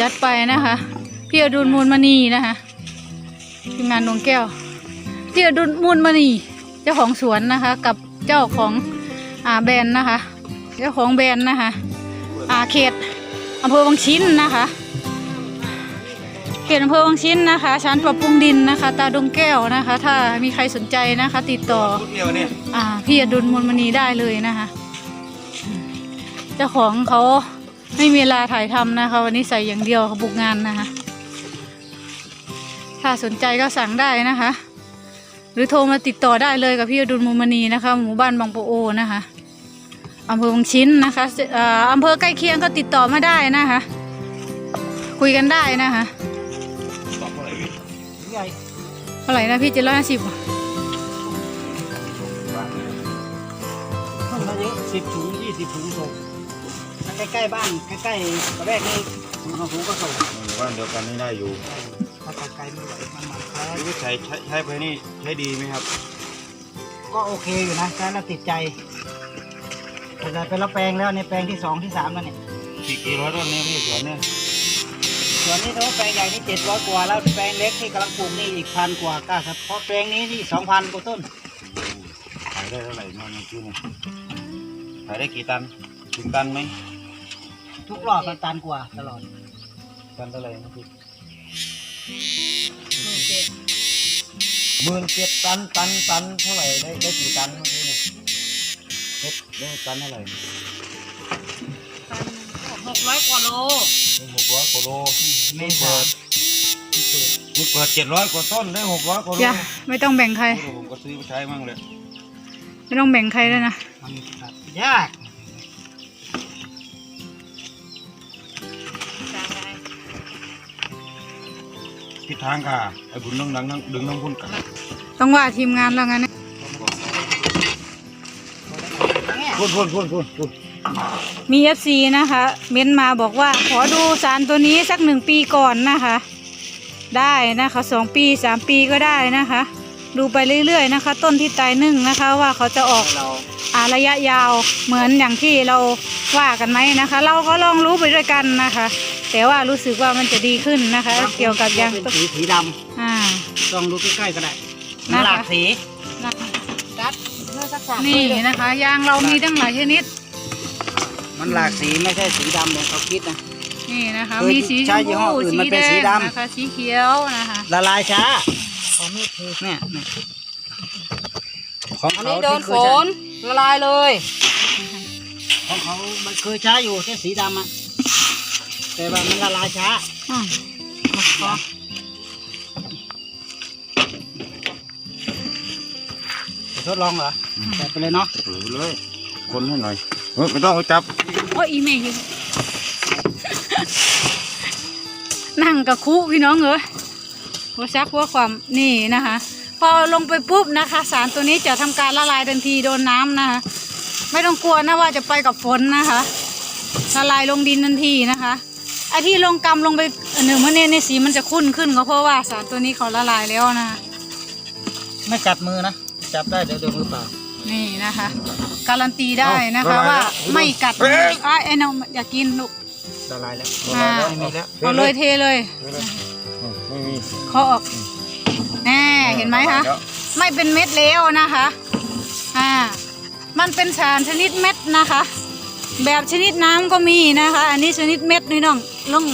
จัดไปนะคะ พี่อดุลมูลมณีนะคะทีมงานดวงแก้ว พี่อดุลมูลมณีเจ้าของสวนนะคะ กับเจ้าของอ่าแบรนด์นะคะ เจ้าของแบรนด์นะคะอ่าเขตอำเภอวังชิ้นนะคะเขตอำเภอวังชิ้นนะคะชั้นปรับปรุงดินนะคะ ตาดงแก้วนะคะ ถ้ามีใครสนใจนะคะ ติดต่อชุดเดียวเนี่ยอ่าพี่อดุลมนมณีได้เลยนะคะอืมเจ้าของเขา ไม่มีเวลาถ่ายทำนะคะ วันนี้ใส่อย่างเดียวบุกงานนะคะ ถ้าสนใจก็สั่งได้นะคะ หรือโทรมาติดต่อได้เลยกับพี่อดุลมุมณีนะคะ หมู่บ้านบางปะโอนะคะอำเภอวังชิ้นนะคะอ่าอำเภอใกล้เคียงก็ติดต่อมาได้นะคะ คุยกันได้นะคะเท่าไหร่นะพี่เจ็ดร้อยห้าสิบต้นละนี้สิบถุงยี่สิบถุงส่ง ใกล้ๆบ้านใกล้ๆกระแรกนี่ถุงสองถุงก็ส่งหมู่บ้านเดียวกันนี่ได้อยู่ถ้าไกลๆไม่ไหวมันหมักแพ้วิใช้ใช้ใช้ไปนี่ใช้ดีไหมครับ ก็โอเคอยู่นะใช้แล้วติดใจแต่เป็นละแปลงแล้วในแปลงที่สองที่สามแล้วเนี่ยกี่กี่ร้อยต้นเนี่ยพี่สวนเนี่ยส่วนนี้ถ้าว่าแปลงใหญ่นี่เจ็ดร้อยกว่าแล้วแปลงเล็กที่กำลังปลูกนี่อีกพันกว่าก็เฉพาะแปลงนี้นี่สองพันกว่าต้นขายได้เท่าไหร่มาในที่นี่ขายได้กี่ตันถึงตันไหม ทุกรอบมันตันกว่า ตลอดตันเท่าไหร่นะพี่หมื่นเจ็ดตันตันตันเท่าไหร่ได้ได้กี่ตันเมื่อกี้เนี่ยได้ได้ตันเท่าไหร่หกร้อยกว่าโลได้หกร้อยกว่าโลเมนี่ษาเปิดนี่เปิดเจ็ดร้อยกว่าต้นได้หกร้อยกว่าโลอย่าไม่ต้องแบ่งใครโอ้โหผมก็ซื้อไปใช้มั่งเลยไม่ต้องแบ่งใครด้วยนะมันตัดยาก ทิศทางค่ะไอ้บุญต้องดังดึงน้ำพุ่นกันต้องว่าทีมงานแล้วงั้นเนี่ยพุ่นพุ่นพุ่นพุ่นพุ่นมี FC นะคะ เม้นมาบอกว่า ขอดูสารตัวนี้สักหนึ่งปีก่อนนะคะ ได้นะคะสองปีสามปีก็ได้นะคะ ดูไปเรื่อยๆนะคะ ต้นที่ตายนึ่งนะคะ ว่าเขาจะออกเราอาระยะยาวเหมือนอย่างที่เราว่ากันไหมนะคะ เราก็ลองรู้ไปด้วยกันนะคะ แต่ว่ารู้สึกว่ามันจะดีขึ้นนะคะ เกี่ยวกับยางเป็นต้นสีสีดอ่าำลองดูใกล้ๆก็ได้นะคะ หลากสีนะคะดัดเมื่อสักสามนี่นะคะ ยางเรามีตั้งหลายชนิด มันหลากสีไม่ใช่สีดำเหมือนเขาคิดนะ นี่นะคะ เคยมีสีชใช้มยี่ห้อพูอื่นสีมันแดเป็นสีงดำ นะคะสีเขียวนะคะ ละลายช้าของนี่คือเนี่ยเนี่ยของอันเขานี้โดนที่ฝเคยใช้นละลายเลย ของเขามันเคยใช้อยู่แค่สีดำอะ แต่ว่ามันละลายช้าอืมทดลองเหรอแต่ไปเลยเนาะถือเลย คนให้หน่อยเฮ้ยไม่ต้องเอาจับ โอ้ยอีเมย์นั่งกับคุพี่น้องเอ้ยหัวซักหัวความนี่นะคะ พอลงไปปุ๊บนะคะ สารตัวนี้จะทำการละลายทันทีโดนน้ำนะคะ ไม่ต้องกลัวนะว่าจะไปกับฝนนะคะละลายลงดินทันทีนะคะ ไอที่ลงกำลงไปหนึ่งมันเนี่ยในสีมันจะขุ่นขึ้นก็เพราะว่าสารตัวนี้เขาละลายแล้วนะคะไม่กัดมือนะ จับได้เดี๋ยวเดี๋ยวมือเปล่า นี่นะคะ การันตีได้นะคะว่าไม่กัดไอ้ไอ้น้องอยากกินลูกละลายแล้วอ่า ไม่มีแล้วเอาเลยเทเลย ไม่มีเขาออกแน่เห็นไหมคะ ไม่เป็นเม็ดแล้วนะคะ อ่า มันเป็นสารชนิดเม็ดนะคะ แบบชนิดน้ำก็มีนะคะ อันนี้ชนิดเม็ดนี่น้อง ลง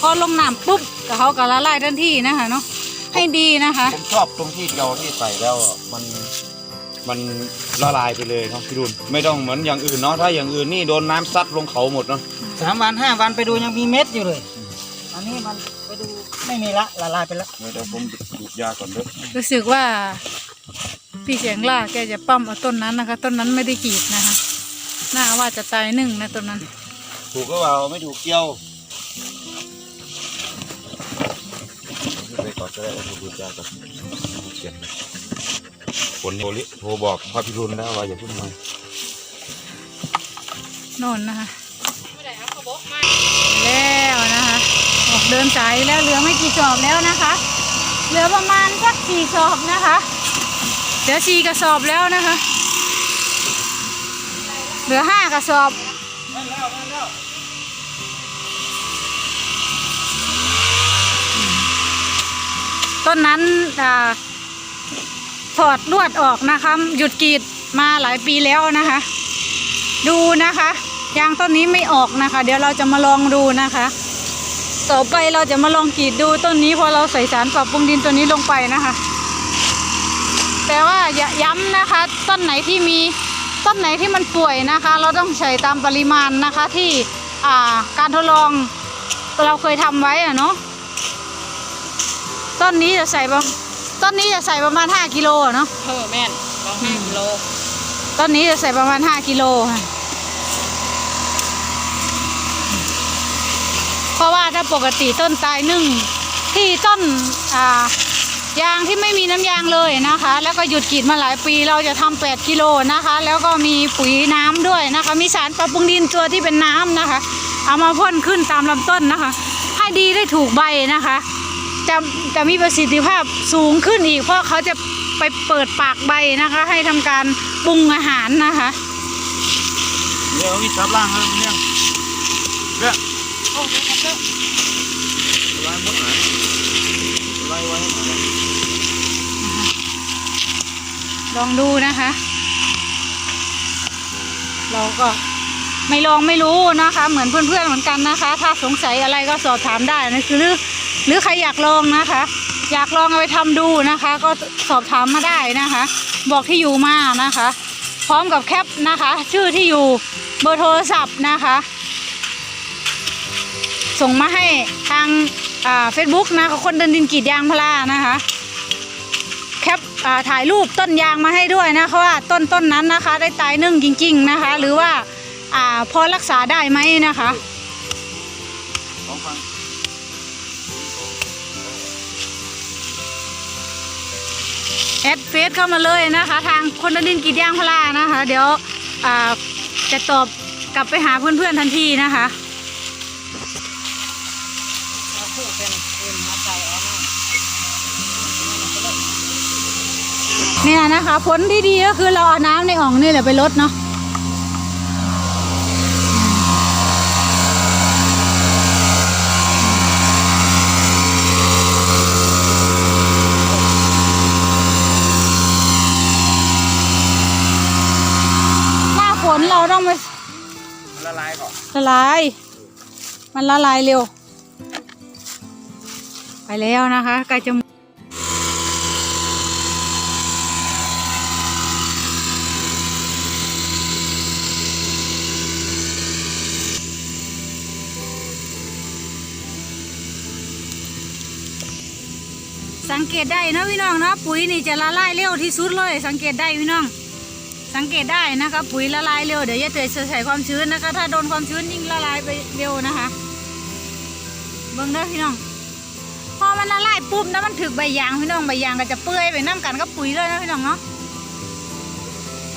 พอลงน้ำปุ๊บก็เขาก็ละลายทันทีนะคะเนาะให้ดีนะคะ ผมชอบตรงที่เดียวที่ใส่แล้วอะมันมันละลายไปเลยครับพี่รุนไม่ต้องเหมือนอย่างอื่นเนาะถ้าอย่างอื่นนี่โดนน้ำซัดลงเขาหมดเนาะสามวันห้าวันไปดูยังมีเม็ดอยู่เลย อันนี้มันไปดูไม่มีละละลายไปแล้วเดี๋ยวผมดูดยาก่อนเด้อรู้สึกว่า พี่เสียงล่าแกจะปั้มเอาต้นนั้นนะคะ ต้นนั้นไม่ได้กรีดนะคะ น่าว่าจะตายหนึ่งนะต้นนั้น ถูกก็เปล่าไม่ถูกเกี่ยว อนก็ได้ผมดูดยาก่อนเจ็บเลยคนโทรลิโทรบอกพระพิรุณแล้วว่าอย่าพิ่งมาโน่นนะคะแล้วนะคะออกเดินสายแล้วเหลือไม่กี่จอบแล้วนะคะ เหลือประมาณสักสี่จอบนะคะเหลือสี่กระสอบแล้วนะคะ เหลือห้ากระสอบ ต้นนั้นอถอดลวดออกนะคะ หยุดกรีดมาหลายปีแล้วนะคะ ดูนะคะยางต้นนี้ไม่ออกนะคะ เดี๋ยวเราจะมาลองดูนะคะ ต่อไปเราจะมาลองกรีดดูต้นนี้พอเราใส่สารปรับปรุงดินตัวนี้ลงไปนะคะ แต่ว่าอย่าย้ำนะคะ ต้นไหนที่มีต้นไหนที่มันป่วยนะคะ เราต้องใส่ตามปริมาณนะคะที่การทดลองเราเคยทำไว้อะเนาะ ต้นนี้จะใส่ประต้นนี้จะใส่ประมาณ 5กิโลอะเนาะเออแม่นลองห้ากิโลต้นนี้จะใส่ประมาณ 5กิโลค่ะเพราะว่าถ้าปกติต้นตายนึ่งที่ต้นอ่ายางที่ไม่มีน้ำยางเลยนะคะ แล้วก็หยุดกรีดมาหลายปีเราจะทำ8กิโลนะคะ แล้วก็มีปุ๋ยน้ำด้วยนะคะ มีสารปรับปรุงดินตัวที่เป็นน้ำนะคะ เอามาพ่นขึ้นตามลำต้นนะคะ ให้ดีได้ถูกใบนะคะ จะจะมีประสิทธิภาพสูงขึ้นอีก เพราะเขาจะไปเปิดปากใบนะคะ ให้ทำการปรุงอาหารนะคะเดี๋ยววิจับล่างแล้วเนี่ยเนี่ยโอ้ยครับเด้อไล่มดหายไล่ไว้ให้หน่อยนะลองดูนะคะ เราก็ไม่ลองไม่รู้นะคะ เหมือนเพื่อนๆเหมือนกันนะคะ ถ้าสงสัยอะไรก็สอบถามได้นะคือ หรือใครอยากลองนะคะ อยากลองเอาไปทำดูนะคะ ก็สอบถามมาได้นะคะ บอกที่อยู่มานะคะ พร้อมกับแคปนะคะ ชื่อที่อยู่เบอร์โทรศัพท์นะคะ ส่งมาให้ทางเฟซบุ๊กนะคะคนเดินดินกีดยางพารานะคะแคปถ่ายรูปต้นยางมาให้ด้วยนะคะว่าต้นต้นนั้นนะคะ ได้ตายนึ่งจริง ๆนะคะ หรือว่าอ่าพอรักษาได้ไหมนะคะ แอดเฟซเข้ามาเลยนะคะ ทางคนดินกีดยางพลานะคะ เดี๋ยวจะตอบกลับไปหาเพื่อนๆทันทีนะคะเราคู่เป็นเป็นมาใส่เอาหน่อยเนี่ยนะคะ ผลที่ดีก็คือเราเอาน้ำในอ่องนี่แหละไปลดเนาะหน้าฝนเราต้องไป ละ ละลาย มันละลายเร็ว ไปแล้วนะคะใกล้จะสังเกตได้นะพี่น้องนะปุ๋ยนี่จะละลายเร็วที่สุดเลย สังเกตได้พี่น้อง สังเกตได้นะคะปุ๋ยละลายเร็วเดี๋ยวยายเตยจะใส่ความชื้นนะคะ ถ้าโดนความชื้นยิ่งละลายไปเร็วนะคะเบิ่งเด้อพี่น้องพอมันละลายปุ๊บนะมันถึกใบยางพี่น้องใบยางก็จะเปื่อยไปน้ำกันกับปุ๋ยเลยนะพี่น้องเนาะ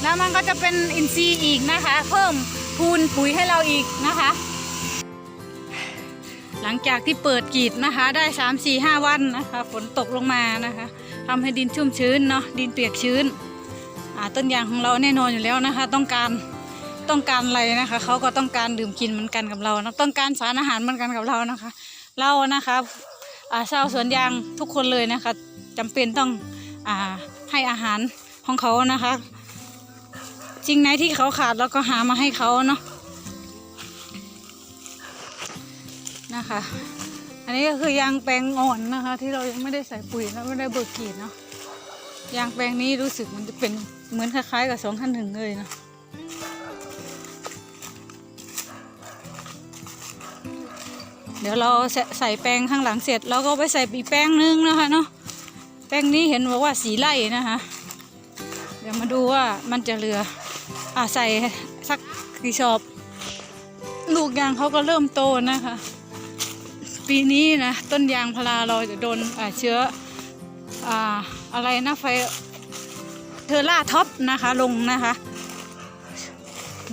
แล้วมันก็จะเป็นอินทรีย์อีกนะคะ เพิ่มพูนปุ๋ยให้เราอีกนะคะ หลังจากที่เปิดกรีดนะคะ ได้สามสี่ห้าวันนะคะ ฝนตกลงมานะคะทำให้ดินชุ่มชื้นเนาะดินเปียกชื้น ต้นยางของเราแน่นอนอยู่แล้วนะคะ ต้องการต้องการอะไรนะคะเขาก็ต้องการดื่มกินเหมือนกันกับเรานะต้องการสารอาหารเหมือนกันกับเรานะคะ เรานะคะอาชาวสวนยางทุกคนเลยนะคะจำเป็นต้องอ่าให้อาหารของเขานะคะสิ่งไหนที่เขาขาดเราก็หามาให้เขาเนาะนะคะ อันนี้ก็คือยางแปลงอ่อนนะคะ ที่เรายังไม่ได้ใส่ปุ๋ยและไม่ได้เบิกกรีดเนาะยางแปลงนี้รู้สึกมันจะเป็น เหมือนคล้ายๆกับสองขั้นหนึ่งเลยนะเดี๋ยวเราใส่ใส่แปลงข้างหลังเสร็จเราก็ไปใส่อีกแปลงนึงนะคะเนาะแปลงนี้เห็นบอกว่าสีไล่นะคะเดี๋ยวมาดูว่ามันจะเหลืออ่าใส่สักกี่ชอบ ลูกยางเขาก็เริ่มโตนะคะ ปีนี้นะต้นยางพาราเราจะโดนอ่าเชื้ออ่าอะไรนะไฟ เทอร่าท็อปนะคะลงนะคะ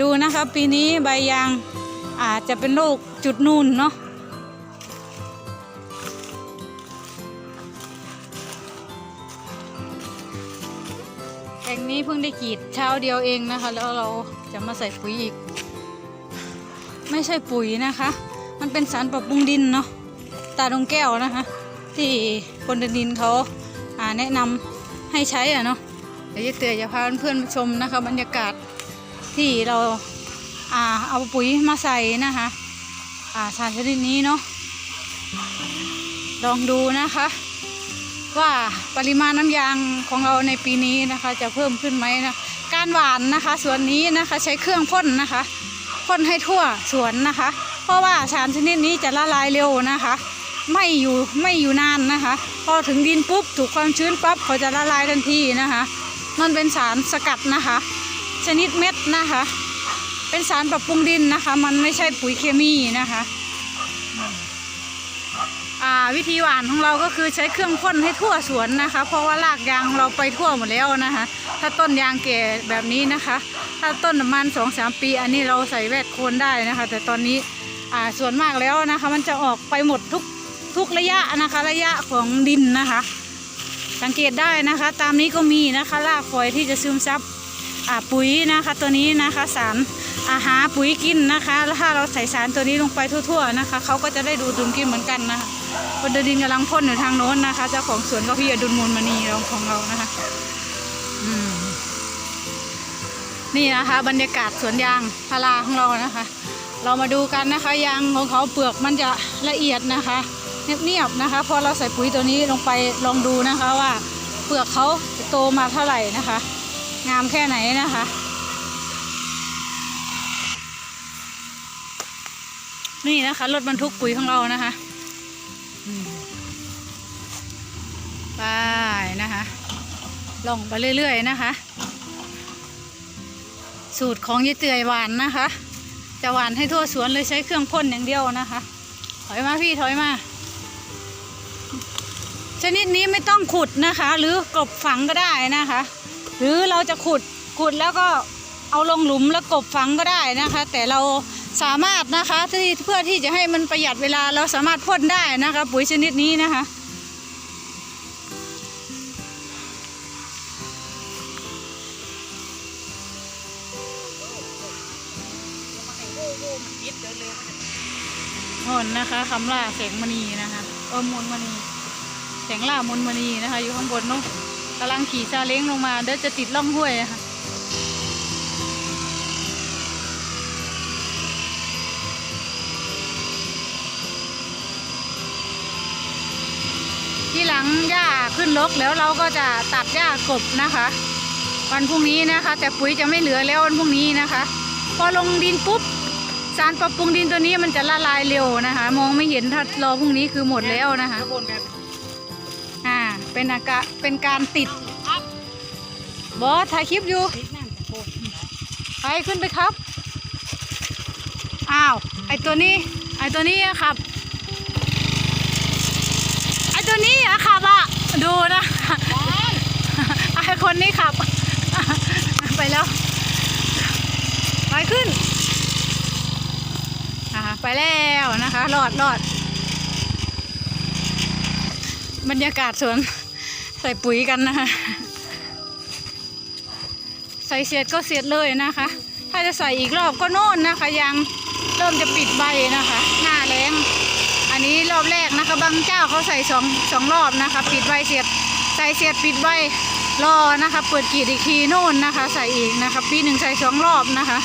ดูนะคะปีนี้ใบยางอาจจะเป็นโรคจุดนูนเนาะแปลงนี้เพิ่งได้กรีดเช้าเดียวเองนะคะ แล้วเราจะมาใส่ปุ๋ยอีก ไม่ใช่ปุ๋ยนะคะ มันเป็นสารปรับปรุงดินเนาะตาดงแก้วนะคะ ที่คนดินเขาแนะนำให้ใช้อะเนาะ เดี๋ยวเตือจะพาเพื่อนๆชมนะคะ บรรยากาศที่เราอ่าเอาปุ๋ยมาใส่นะคะอ่าสารชนิดนี้เนาะลองดูนะคะ ว่าปริมาณน้ำยางของเราในปีนี้นะคะ จะเพิ่มขึ้นไหมนะการหว่านนะคะส่วนนี้นะคะใช้เครื่องพ่นนะคะพ่นให้ทั่วสวนนะคะ เพราะว่าสารชนิดนี้จะละลายเร็วนะคะ ไม่อยู่ไม่อยู่นานนะคะ พอถึงดินปุ๊บถูกความชื้นปั๊บเขาจะละลายทันทีนะคะ มันเป็นสารสกัดนะคะ ชนิดเม็ดนะคะ เป็นสารปรับปรุงดินนะคะ มันไม่ใช่ปุ๋ยเคมีนะคะวิธีหว่านของเราก็คือใช้เครื่องพ่นให้ทั่วสวนนะคะ เพราะว่ารากยางของเราไปทั่วหมดแล้วนะคะ ถ้าต้นยางแก่แบบนี้นะคะ ถ้าต้นประมาณสองสามปี อันนี้เราใส่แวดโคนได้นะคะ แต่ตอนนี้ส่วนมากแล้วนะคะ มันจะออกไปหมดทุกทุกระยะนะคะ ระยะของดินนะคะ สังเกตได้นะคะ ตามนี้ก็มีนะคะรากฝอยที่จะซึมซับปุ๋ยนะคะ ตัวนี้นะคะสารอาหารปุ๋ยกินนะคะแล้วถ้าเราใส่สารตัวนี้ลงไปทั่ว ๆนะคะเขาก็จะได้ดูดดื่มกินเหมือนกันนะคะคนดินกำลังพ่นอยู่ทางโน้นนะคะ เจ้าของสวนก็พี่อดุลมูลมณีเราของเรานะคะอืมนี่นะคะ บรรยากาศสวนยางพาราของเรานะคะ เรามาดูกันนะคะ ยางของเขาเปลือกมันจะละเอียดนะคะ เนียบๆนะคะ พอเราใส่ปุ๋ยตัวนี้ลงไปลองดูนะคะว่าเปลือกเขาจะโตมาเท่าไหร่นะคะ งามแค่ไหนนะคะนี่นะคะรถบรรทุกปุ๋ยของเรานะคะไปนะคะ ลองไปเรื่อยๆนะคะ สูตรของยายเตยหวานนะคะ จะหวานให้ทั่วสวนเลยใช้เครื่องพ่นอย่างเดียวนะคะ ถอยมาพี่ถอยมา ชนิดนี้ไม่ต้องขุดนะคะ หรือกบฝังก็ได้นะคะ หรือเราจะขุดขุดแล้วก็เอาลงหลุมแล้วกบฝังก็ได้นะคะ แต่เราสามารถนะคะที่เพื่อที่จะให้มันประหยัดเวลาเราสามารถพ่นได้นะคะ ปุ๋ยชนิดนี้นะคะนนนะคะคำล่าแสงมณีนะคะเออมูลมณี แสงล่ามูลมณีนะคะ อยู่ข้างบนเนาะกำลังขี่ซาเล้งลงมาเดี๋ยวจะติดล่องห้วยะค่ะที่หลังหญ้าขึ้นรกแล้วเราก็จะตัดหญ้ากบนะคะ วันพรุ่งนี้นะคะ แต่ปุ๋ยจะไม่เหลือแล้ววันพรุ่งนี้นะคะ พอลงดินปุ๊บสารปรับปรุงดินตัวนี้มันจะละลายเร็วนะคะ มองไม่เห็นถ้ารอพรุ่งนี้คือหมดแล้วนะคะ เป็นอากาเป็นการติดบอสถ่ายคลิปอยู่ไปขึ้นไปครับ อ้าว ไอตัวนี้ ไอตัวนี้อะขับ ไอตัวนี้อะขับอะดูนะไอคนนี้ขับ ไปแล้ว ไปขึ้นไปแล้วนะคะรอดรอดบรรยากาศสวน ใส่ปุ๋ยกันนะคะ ใส่เสร็จก็เสร็จเลยนะคะ ถ้าจะใส่อีกรอบก็โน่นนะคะ ยังเริ่มจะปิดใบนะคะ หน้าแรงอันนี้รอบแรกนะคะ บางเจ้าเขาใส่สองสองรอบนะคะ ปิดใบเสร็จใส่เสร็จปิดใบรอนะคะ เปิดกีดอีกทีโน่นนะคะ ใส่อีกนะคะ ปีหนึ่งใส่สองรอบนะคะ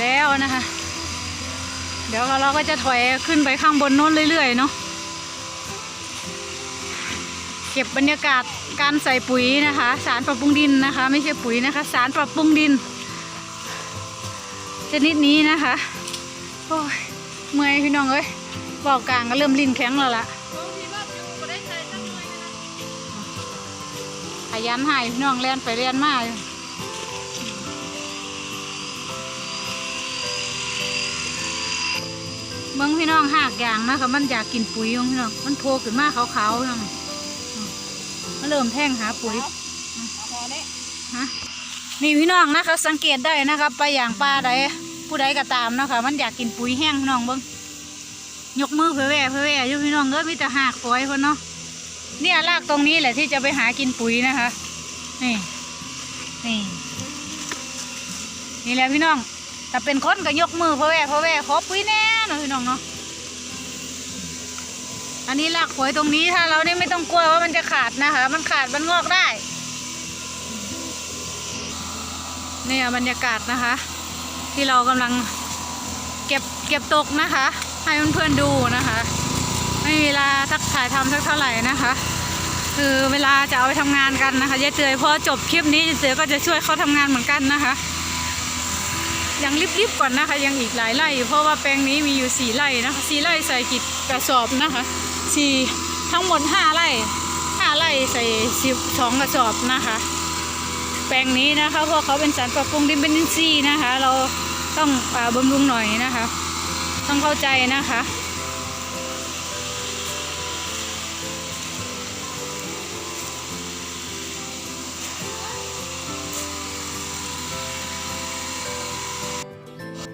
แล้วนะคะ เดี๋ยวเราก็จะถอยขึ้นไปข้างบนโน้นเรื่อยๆเนาะ เก็บบรรยากาศการใส่ปุ๋ยนะคะ สารปรับปรุงดินนะคะ ไม่ใช่ปุ๋ยนะคะ สารปรับปรุงดิน ชนิดนี้นะคะโอ้ยเมื่อยพี่น้องเอ้ยบอกกลางก็เริ่มลิ้นแข็งแล้วล่ะขยันหายพี่น้องเรียนไปเรียนมาอยู่เบิ้งพี่น้องหากอย่างนะคะมันอยากกินปุ๋ยพี่น้องมันโผล่ขึ้นมาขาวๆพี่น้อง มาเริ่มแท่งหาปุ๋ยพอได้ฮะนี่พี่น้องนะคะสังเกตได้นะคะไปอย่างปลาใดผู้ใดก็ตามนะคะมันอยากกินปุ๋ยแห้งพี่น้องเบิ้งยกมือเพื่อแว่เพื่อแว่อยู่พี่น้องเอ้ยมีแต่หากฝอยคนเนาะเนี่ยรากตรงนี้แหละที่จะไปหากินปุ๋ยนะคะนี่นี่นี่แหละพี่น้องแต่เป็นคนก็ยกมือเพื่อแว่เพื่อแว่ขอปุ๋ยแน่เนาะพี่น้องเนาะอั นนี้รากฝอยตรงนี้ถ้าเราเนี่ยไม่ต้องกลัวว่ามันจะขาดนะคะ มันขาดมันงอกได้เนี่ยบรรยากาศนะคะ ที่เรากำลังเก็บเก็บตกนะคะ ให้เพื่อนๆดูนะคะ ไม่มีเวลาทักถ่ายทำสักเท่าไหร่นะคะ คือเวลาจะเอาไปทำงานกันนะคะยายเตยพอจบคลิปนี้ยายเตยก็จะช่วยเขาทำงานเหมือนกันนะคะยังรีบๆก่อนนะคะ ยังอีกหลายไร่ เพราะว่าแปลงนี้มีอยู่สี่ไร่นะคะสี่ไร่ใส่กี่กระสอบนะคะ สี่ทั้งหมดห้าไร่ห้าไร่ใส่สิบสองกระสอบนะคะ แปลงนี้นะคะเพราะเขาเป็นสารปรับปรุงดินเป็นอินทรีย์นะคะ เราต้องอาบำรุงหน่อยนะคะ ต้องเข้าใจนะคะ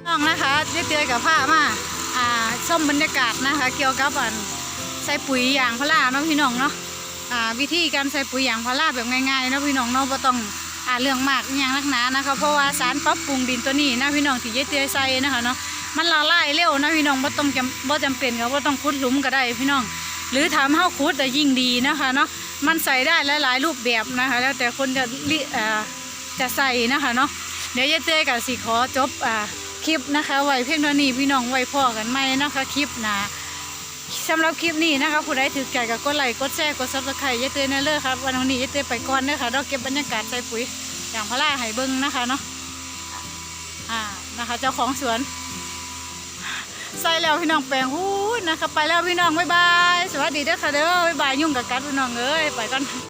น้องนะคะได้เตือนกับผ้ามาอ่าส้มบรรยากาศนะคะ เกี่ยวกับอัน ส่ปุ๋ยยางพาราเนาะพี่น้องเนาะอ่าวิธีการใส่ปุ๋ยยางพาราแบบง่ายๆเนาะพี่น้องเนาะบ่ต้องอ่าเรื่องมากอย่างนักหนานะคะเพราะว่าสารปรับปรุงดินตัวนี้นะพี่น้องที่ยายเตือนใส่นะคะเนาะมันละลายเร็วนะพี่น้องบ่ต้องจำบ่จำเป็นกับบ่ต้องขุดหลุมก็ได้พี่น้อง หรือทำห้าขุดแต่ยิ่งดีนะคะเนาะมันใส่ได้หลายๆรูปแบบนะคะ แล้วแต่คนจะลิอ่าจะใส่นะคะเนาะเดี๋ยวยายเตยกับสิขอจบอ่าคลิปนะคะไว้เพียงเท่านี้พี่น้องไว้พ่อกันไหมนะคะคลิปหนะ สำหรับคลิปนี้นะคะผู้ใดถือใจกับกดไลค์กดแชร์กดซับสไครต์ยายเต้ยนั่นเลยครับวันนี้ยายเตยไปก่อนเด้อค่ะเราเก็บบรรยากาศใส่ปุ๋ยอย่างพระราไห้เบิ้งนะคะเนาะอ่านะคะ เจ้าของสวนใส่แล้วพี่น้องแปลงหู้นะคะ ไปแล้วพี่น้องบ๊ายบายสวัสดีเด้อค่ะเด้อบ๊ายบายยุ่งกับกัดพี่น้องเอ้ยไปก่อน